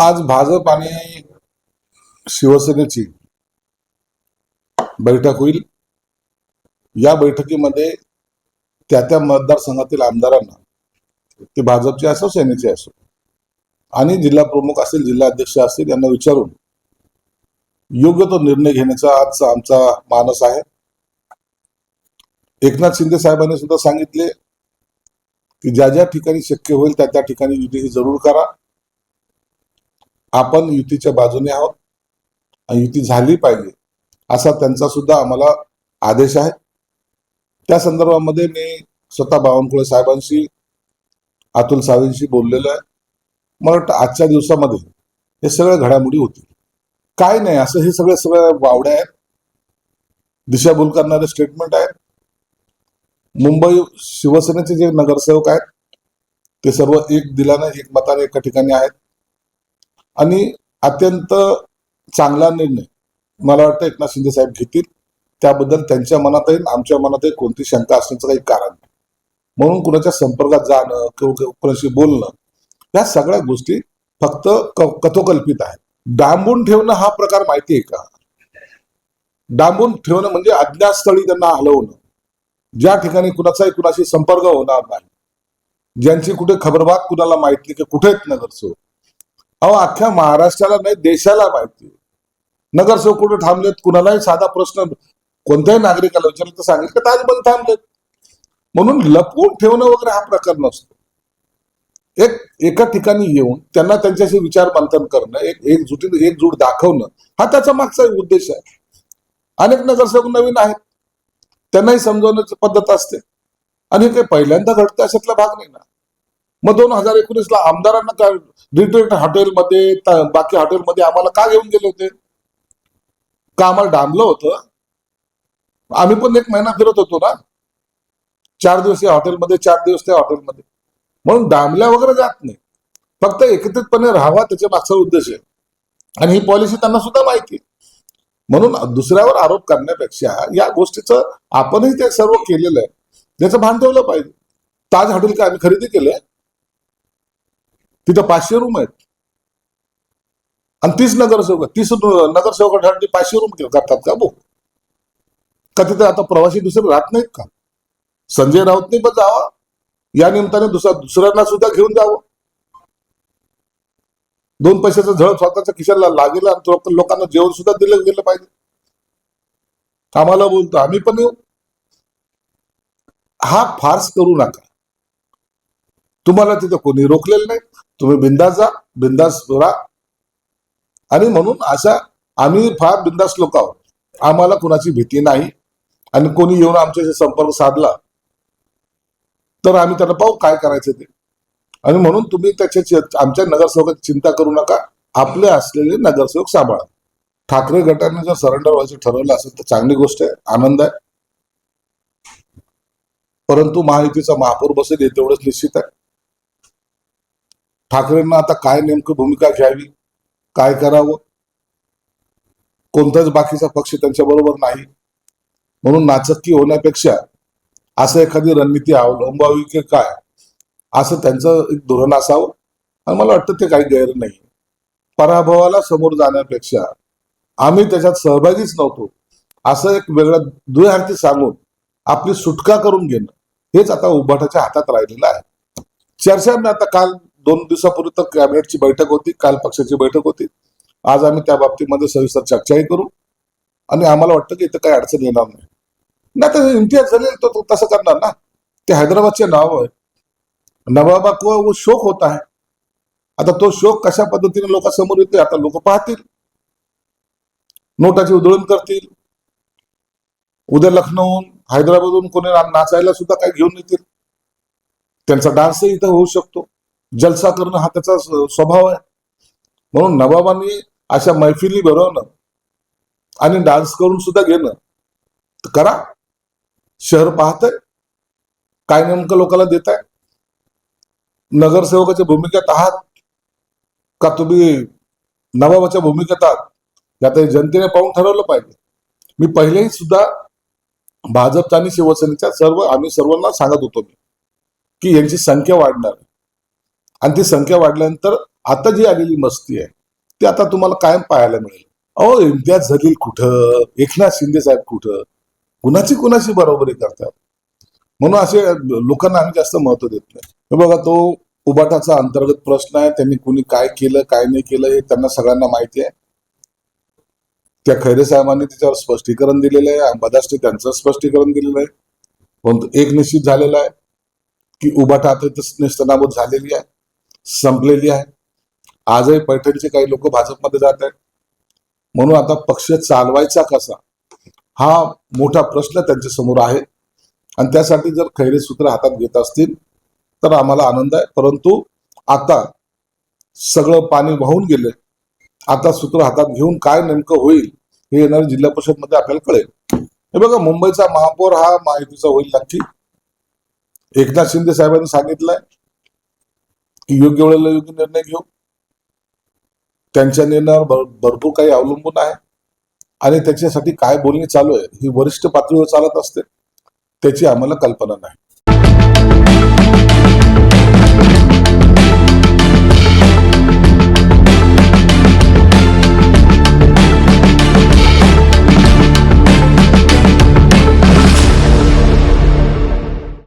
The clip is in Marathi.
आज भाजप आणि शिवसेनेची बैठक होईल. या बैठकीमध्ये त्या त्या मतदारसंघातील आमदारांना ते भाजपचे असो सेनेचे असो आणि जिल्हा प्रमुख असतील जिल्हा अध्यक्ष असतील यांना विचारून योग्य तो निर्णय घेण्याचा आजचा आमचा मानस आहे. एकनाथ शिंदे साहेबांनी सुद्धा सांगितले की ज्या ज्या ठिकाणी शक्य होईल त्या त्या ठिकाणी युती ही जरूर करा. आपण युतीच्या बाजूने आहोत आणि युती झाली पाहिजे असा त्यांचा सुद्धा आम्हाला आदेश आहे. त्या संदर्भामध्ये मी स्वतः बावनकुळे साहेबांशी अतुल सावेंशी बोललेलो आहे. मला वाटतं आजच्या दिवसामध्ये हे सगळ्या घडामोडी होतील. काय नाही असं हे सगळे सगळ्या वावड्या आहेत. दिशाभूल करणारे स्टेटमेंट आहेत. मुंबई शिवसेनेचे जे नगरसेवक आहेत ते सर्व एक दिलानं एक मताने एका ठिकाणी आहेत. आणि अत्यंत चांगला निर्णय मला वाटतं एकनाथ शिंदे साहेब घेतील. त्याबद्दल त्यांच्या मनातही आमच्या मनातही कोणती शंका असण्याचं काही कारण नाही. म्हणून कुणाच्या संपर्कात जाणं किंवा कुणाशी बोलणं या सगळ्या गोष्टी फक्त कथोकल्पित आहेत. डांबून ठेवणं हा प्रकार माहिती आहे का? डांबून ठेवणं म्हणजे अज्ञातस्थळी त्यांना हलवणं. ज्या ठिकाणी कुणाचाही कुणाशी संपर्क होणार नाही. ज्यांची कुठे खबरबात कुणाला माहिती की कुठे आहेत नगरसेवक? अहो अख्ख्या महाराष्ट्राला नाही देशाला माहिती नगरसेवक कुठे थांबलेत कुणालाही साधा प्रश्न कोणत्याही नागरिकाला विचारलं तर सांगेल की ताजबंद थांबलेत. म्हणून लपवून ठेवणं वगैरे हा प्रकार नसतो. एक एका ठिकाणी येऊन त्यांना त्यांच्याशी विचार मंथन करणं एक एकजुटी एकजूट दाखवणं हा त्याचा मागचा उद्देश आहे. अनेक नगरसेवक नवीन आहेत. त्यांनाही समजवण्याची पद्धत असते. आणि हे काही पहिल्यांदा घडतं अशातला भाग नाही ना. मग दोन हजार एकोणीसला आमदारांना काय रिट्रीट हॉटेलमध्ये बाकी हॉटेलमध्ये आम्हाला का घेऊन गेले होते? का आम्हाला डांबलं होतं? आम्ही पण एक महिना फिरत होतो ना. चार दिवस या हॉटेलमध्ये चार दिवस त्या हॉटेलमध्ये. म्हणून डांबल्या वगैरे जात नाही. फक्त एकत्रितपणे राहावा त्याच्या मागचा उद्देश आहे. आणि ही पॉलिसी त्यांना सुद्धा माहिती आहे. म्हणून दुसऱ्यावर आरोप करण्यापेक्षा या गोष्टीचं आपणही ते सर्व केलेलं आहे. त्याचं भान ठेवलं पाहिजे. ताज हॉटेल का आम्ही खरेदी केलंय? तिथं पाचशे रूम आहेत. आणि तीस नगरसेवक आहेत. तीस नगरसेवकांसाठी पाचशे रूम करतात का? भाऊ का तिथे आता प्रवासी दुसरे राहत नाहीत का? संजय राऊतने पण जावा. या निमित्ताने दुसऱ्या दुसऱ्यांना सुद्धा घेऊन जावं. दोन पैशाचं झळ स्वतःच्या खिशाला लागेल आणि लोकांना जेवण सुद्धा दिलं गेलं पाहिजे. आम्हाला बोलतो आम्ही पण येऊ. हा फार्स करू नका. तुम्हाला तिथं कोणी रोखलेलं नाही. तुम्ही बिंदास जा बिंदास राहा. आणि म्हणून अशा आम्ही फार बिंदास लोक आहोत. आम्हाला कुणाची भीती नाही. आणि कोणी येऊन आमच्याशी संपर्क साधला तर आम्ही त्यांना पाहू काय करायचं ते. आणि म्हणून तुम्ही त्याच्या आमच्या नगरसेवकाची चिंता करू नका. आपले असलेले नगरसेवक सांभाळा. ठाकरे गटाने जर सरेंडर व्हायचं ठरवलं असेल तर चांगली गोष्ट आहे. आनंद आहे. परंतु महायुतीचा महापौर बसेल हे तेवढंच निश्चित आहे. ठाकरेंना आता काय नेमकं भूमिका घ्यावी? काय करावं? कोणताच बाकीचा पक्ष त्यांच्या बरोबर नाही. म्हणून नाचक्की होण्यापेक्षा असं एखादी रणनीती अवलंबावी की काय? असं त्यांचं एक धोरण असावं? आणि मला वाटतं ते काही गैर नाही. पराभवाला समोर जाण्यापेक्षा आम्ही त्याच्यात सहभागीच नव्हतो. असं एक वेगळं दुहेहाती सांगून आपली सुटका करून घेणं हेच आता उभाटाच्या हातात राहिलेलं आहे. चर्चा मी आता काल दोन दिवसापूर्वी तर कॅबिनेटची बैठक होती काल पक्षाची बैठक होती. आज आम्ही त्या बाबतीमध्ये सविस्तर चर्चाही करू. आणि आम्हाला वाटतं की इथं काही अडचण येणार नाही. नाही तर इम्तियाज झाले तो तो तसं करणार ना. ते हैदराबादचे नाव आहे. नवाबा को वो शोक होता है. आता तो शोक कशा पद्धतीने लोकांसमोर येते आता लोक पाहतील. नोटाची उधळण करतील. उद्या लखनौहून हैदराबादहून कोणी नाचायला सुद्धा काही घेऊन येतील. त्यांचा डान्सही इथं होऊ शकतो. जलसा करणं हा त्याचा स्वभाव आहे. म्हणून नवाबांनी अशा मैफिली भरवणं आणि डान्स करून सुद्धा घेणं. करा. शहर पाहतंय. काय नेमकं लोकांना देत आहे नगरसेवकाच्या भूमिकेत आहात? का तुम्ही नवाबाच्या भूमिकेत आहात? यात जनतेने पाहून ठरवलं पाहिजे. मी पहिलेही सुद्धा भाजपच्या आणि शिवसेनेच्या सर्व आम्ही सर्वांना सांगत होतो मी की यांची संख्या वाढणार आहे. आणि ती संख्या वाढल्यानंतर आता जी आलेली मस्ती आहे ती आता तुम्हाला कायम पाहायला मिळेल. अहो इम्तियाज जलील कुठं? एकनाथ शिंदे साहेब कुठं? कुणाची कुणाची बरोबरी करतात? म्हणून असे लोकांना आम्ही जास्त महत्त्व देत नाही. हे बघा तो उबाटाचा अंतर्गत प्रश्न आहे त्यांनी कुणी काय केलं काय नाही केलं हे त्यांना सगळ्यांना माहिती आहे. त्या खैरे साहेबांनी त्याच्यावर स्पष्टीकरण दिलेलं आहे अंबादासने त्यांचं स्पष्टीकरण दिलेलं आहे. परंतु एक निश्चित झालेलं आहे की उबाटा आता नेस्तनाबूत झालेली आहे. संपलेली आहे. आजही पैठणचे काही लोक भाजपमध्ये जात आहेत. म्हणून आता पक्ष चालवायचा कसा? हा मोठा प्रश्न त्यांच्यासमोर आहे. आणि त्यासाठी जर खैरे सूत्र हातात घेत असतील तर आम्हाला आनंद आहे. परंतु आता सगळं पाणी वाहून गेले आता सूत्र हातात घेऊन काय नेमकं होईल हे येणारे जिल्हा परिषदमध्ये आपल्याला कळेल. हे बघा मुंबईचा महापौर हा माहितीचा होईल नक्की. एकनाथ शिंदे साहेबांनी सांगितलंय योग्य वेळेला योग्य निर्णय घेऊ. त्यांच्या निर्णयावर भर- भरपूर काही अवलंबून आहे. आणि त्याच्यासाठी काय बोलणी चालू आहे ही वरिष्ठ पातळीवर चालत असते त्याची आम्हाला कल्पना नाही.